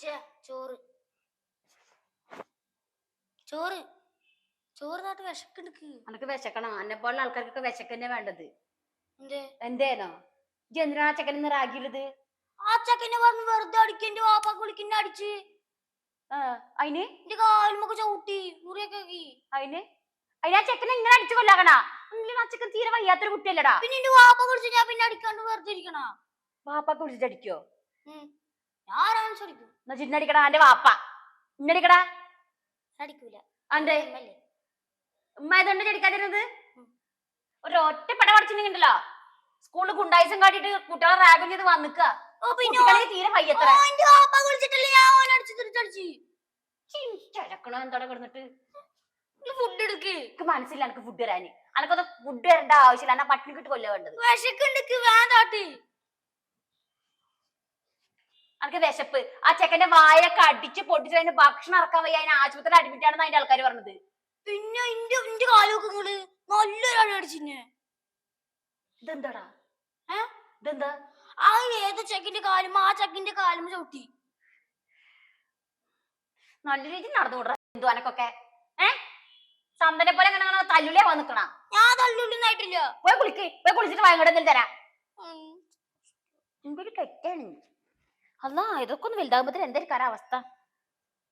ചോറ്. ചോറ്. ചോറ് നാട്ട് വിശക്കെടുക്ക് അനക്ക് വിശക്കണം. എന്നെ പോലുള്ള ആൾക്കാർക്കൊക്കെ വിശക്കന്നെ വേണ്ടത്. എന്തേ? എന്തേനോ ഇജ്ജ് എന്തിനാ ചെക്കൻ ഇന്ന് റാഗിയിലത്? ആ ചെക്കനെ പറഞ്ഞ് വെറുതെ അടിക്കന്റെ വാപ്പ വിളിക്കുന്ന അടിച്ച്. ആ അയിന്? എന്റെ കാലുമൊക്കെ ചവിട്ടി മുറിയൊക്കെ അയിന്? അതിനാ ചെക്കനെ ഇങ്ങനെ അടിച്ചു കൊല്ലാകണ ആ ചെക്കൻ തീരെ വയ്യാത്തൊരു കുട്ടിയല്ലടാ? പിന്നെ എന്റെ വാപ്പ കുളിച്ച് ഞാൻ പിന്നെ അടിക്കാണ്ട് വെറുതെ ഇരിക്കണ. വാപ്പ കുളിച്ചിട്ട് ഞാൻ ആരാണ് ശരിക്കും എന്നാ ചിന്നടിക്കടാ എന്റെ വാപ്പ. ഇന്നടിക്കടാ അടിക്കൂല അന്റെ? ഉമ്മ ഏതുകൊണ്ട് ചെടിക്കാതിരുന്നത്? ഒരു ഒറ്റ പട പഠിച്ചിട്ടുണ്ടല്ലോ സ്കൂളിൽ ഗുണ്ടായിസം കാട്ടിട്ട് കുട്ടികളെ റാഗം ചെയ്ത് വന്നിക്ക. തീരെ വയ്യത്ര. എന്താടെ കിടന്നിട്ട്? ഫുഡ് എടുക്ക്. എനിക്ക് മനസ്സില്ല എനിക്ക് ഫുഡ് തരാന്. അനക്കൊന്ന് ഫുഡ് തരേണ്ട ആവശ്യമില്ല. എന്നാ പട്ടിണി കിട്ട് കൊല്ല വേണ്ടത് വിശക്കുണ്ടെക്ക് വേണ്ടാട്ട്. അനക്ക് വിശപ്പ്. ആ ചെക്കന്റെ വായൊക്കെ അടിച്ച് പൊട്ടിച്ച് അതിന് ഭക്ഷണം ഇറക്കാൻ വയ്യ. അതിന് ആശുപത്രി അഡ്മിറ്റ് ആണെന്ന് അതിന്റെ ആൾക്കാർ പറഞ്ഞത്. പിന്നെ ഇന്റെ ഇന്റെ കാലൊക്കെ ഇങ്ങൾ നല്ലൊരു അടി അടിച്ചിന്നെ. ഇതെന്താടാ? ഏ? ഇതെന്താ? ആ ഏത് ചെക്കിന്റെ കാലും ആ ചെക്കിന്റെ കാലും ചവിട്ടി. നല്ല രീതിയിൽ നടന്നു എന്തു അനക്കൊക്കെ. ഏ? സന്തനെ പോലെ ഇങ്ങനെ തല്ലുലേ വന്നിക്കണ ഞാൻ തല്ലുലിന്നായിട്ടില്ല പോയി കുളിക്ക്. പോയി കുളിച്ചിട്ട് വയങ്ങടെ എന്തെങ്കിലും തരാം. എന്തൊരു കെറ്റാണ് അല്ല ഇതൊക്കെ ഒന്ന് വലുതാകുമ്പത്തിന് എന്തായിരിക്കും കാലാവസ്ഥ